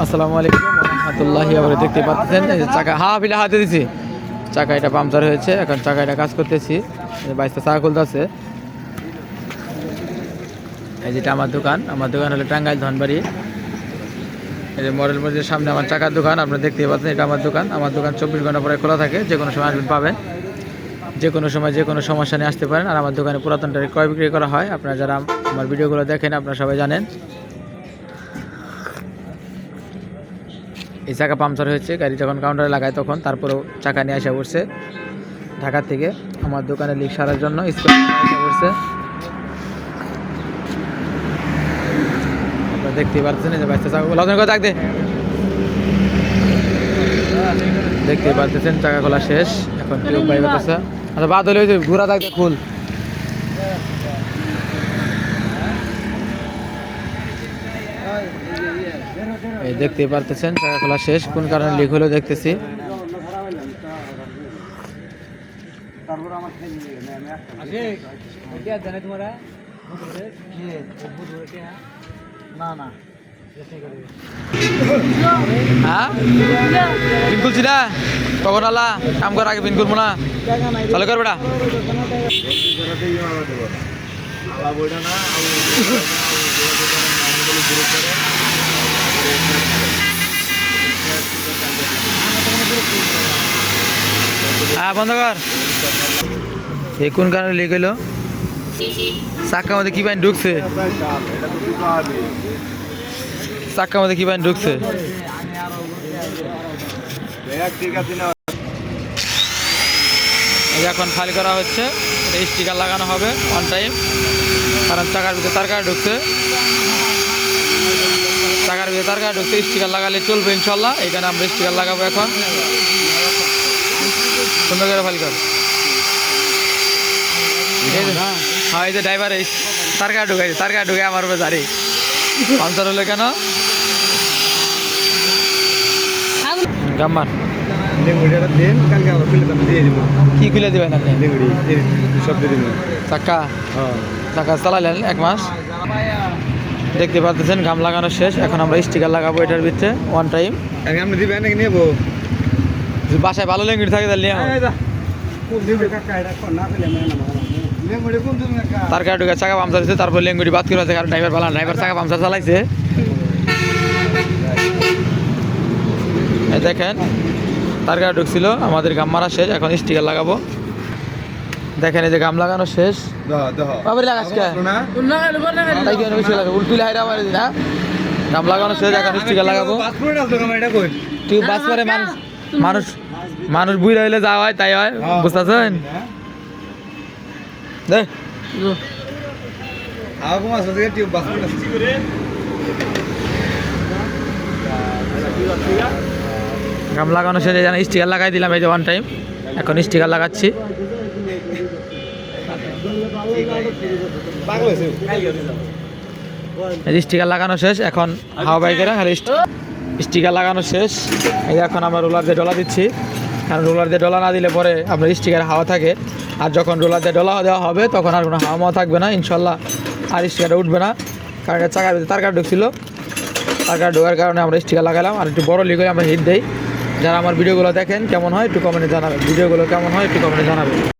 আসসালামু আলাইকুম রহমতুল্লাহি আবার দেখতে পাচ্ছেন চাকা, হা, ফিলে হাতে দিছি। চাকা এটা পাংচার হয়েছে, এখন চাকা এটা কাজ করতেছি। বাইশটা চাকা খুলতেছে। এই যেটা আমার দোকান আমার দোকান হলো টাঙ্গাইল ধনবাড়ি। এই যে মডেল মসজিদের সামনে আমার চাকার দোকান, আপনারা দেখতে পাচ্ছেন এটা আমার দোকান। আমার দোকান চব্বিশ ঘণ্টা পরে খোলা থাকে, যে কোনো সময় আসবেন, পাবেন। যে কোনো সময় যে কোনো সমস্যা নিয়ে আসতে পারেন। আর আমার দোকানে পুরাতন টায়ার ক্রয় বিক্রি করা হয়। আপনারা যারা আমার ভিডিওগুলো দেখেন, আপনারা সবাই জানেন। এই চাকা পাংচার হয়েছে, গাড়ি যখন কাউন্টারে লাগায় তখন তারপরেও চাকা নিয়ে আসা পড়ছে। ঢাকা থেকে আমার দোকানে লিক সারার জন্য আসা পড়ছে। দেখতেই পাচ্ছেন যে বাইশটা চাকা, লজন করে থাকতে দেখতেই পাচ্ছেন, চাকা খোলা শেষ। এখন টিউব বাইর আচ্ছা বাদ হলে ঘোরা থাকতে ফুল এই দেখতেই পারতেছেন চাকা খোলা শেষ। কোন কারণে লিক হলো দেখতেছি। হ্যাঁ? না কাম আগে না তাহলে কর বেটা। হ্যাঁ বন্ধ কর। এই কোন কারণে লিক হইল? চাক্কার মধ্যে কি বাইন ঢুকছে? চাক্কার মধ্যে কি বাইন ঢুকছে? এখন খালি করা হচ্ছে এই স্টিকার লাগানো হবে অন টাইম কারণ চাকার ভিতরে তার কাটা ঢুকছে। চাকার ভিতরে তার কাটা ঢুকছে স্টিকার লাগালে চলবে ইনশাল্লাহ। এখানে আমরা স্টিকার লাগাবো এখন। সুন্দর করে ফাইল কর হ্যাঁ এই যে ড্রাইভার এই, তার কাটা ঢুকাইছে তার কাটা ঢুকে আমার উপরে দাঁড়ি পাঞ্চার কেন? দিব কি খুলে হ্যাঁ চাকা? চালাইলেন এক মাস। দেখতে পাচ্ছেন ঘাম লাগানো শেষ। এখন আমরা স্টিকার লাগাবো এটার ভিতরে ওয়ান টাইম আপনি দিবেন নেব বাসায় ভালো লেঙ্গুড়ি থাকে তাহলে তার কাটা ঢুকে চাকা পামচার হচ্ছে তারপর লেঙ্গুড়ি বাদ করে আছে কারণ ড্রাইভার ভালো ড্রাইভার চাকা পামচার চালাইছে। দেখেন তার কাটা ঢুকছিল আমাদের গাম মারা শেষ এখন স্টিকার লাগাবো। দেখেন এই যে গাম লাগানো শেষ। বাবারি লাগাস না? গাম লাগানো শেষ এখন স্টিকার লাগাবো। তুই বাস মানুষ মানুষ বুড়ি হইলে যা হয় তাই হয় বুঝতেছেন? গাম লাগানো শেষ এখানে স্টিকার লাগাই দিলাম এই যে ওয়ান টাইম এখন স্টিকার লাগাচ্ছি। স্টিকার লাগানো শেষ এখন হাওয়া বাইকেরা খালি স্টিকার লাগানো শেষ। এই এখন আমরা রোলার দিয়ে ডলা দিচ্ছি। কারণ রোলার দিয়ে ডলা না দিলে পরে আপনার স্টিকার হাওয়া থাকে। আর যখন রোলার দিয়ে ডলা দেওয়া হবে, তখন আর কোনো হাওয়া মাওয়া থাকবে না, ইনশাল্লাহ। আর স্টিকারটা উঠবে না। কারণ এটা চাকার ভিতরে তার কাটা ঢুকছিল তার কাটা ঢোকার কারণে আমরা স্টিকার লাগালাম। আর একটু বড় লিখে আমরা হিট দিই। যারা আমার ভিডিওগুলো দেখেন, কেমন হয় একটু কমেন্টে জানাবেন। ভিডিওগুলো কেমন হয় একটু কমেন্টে জানাবেন।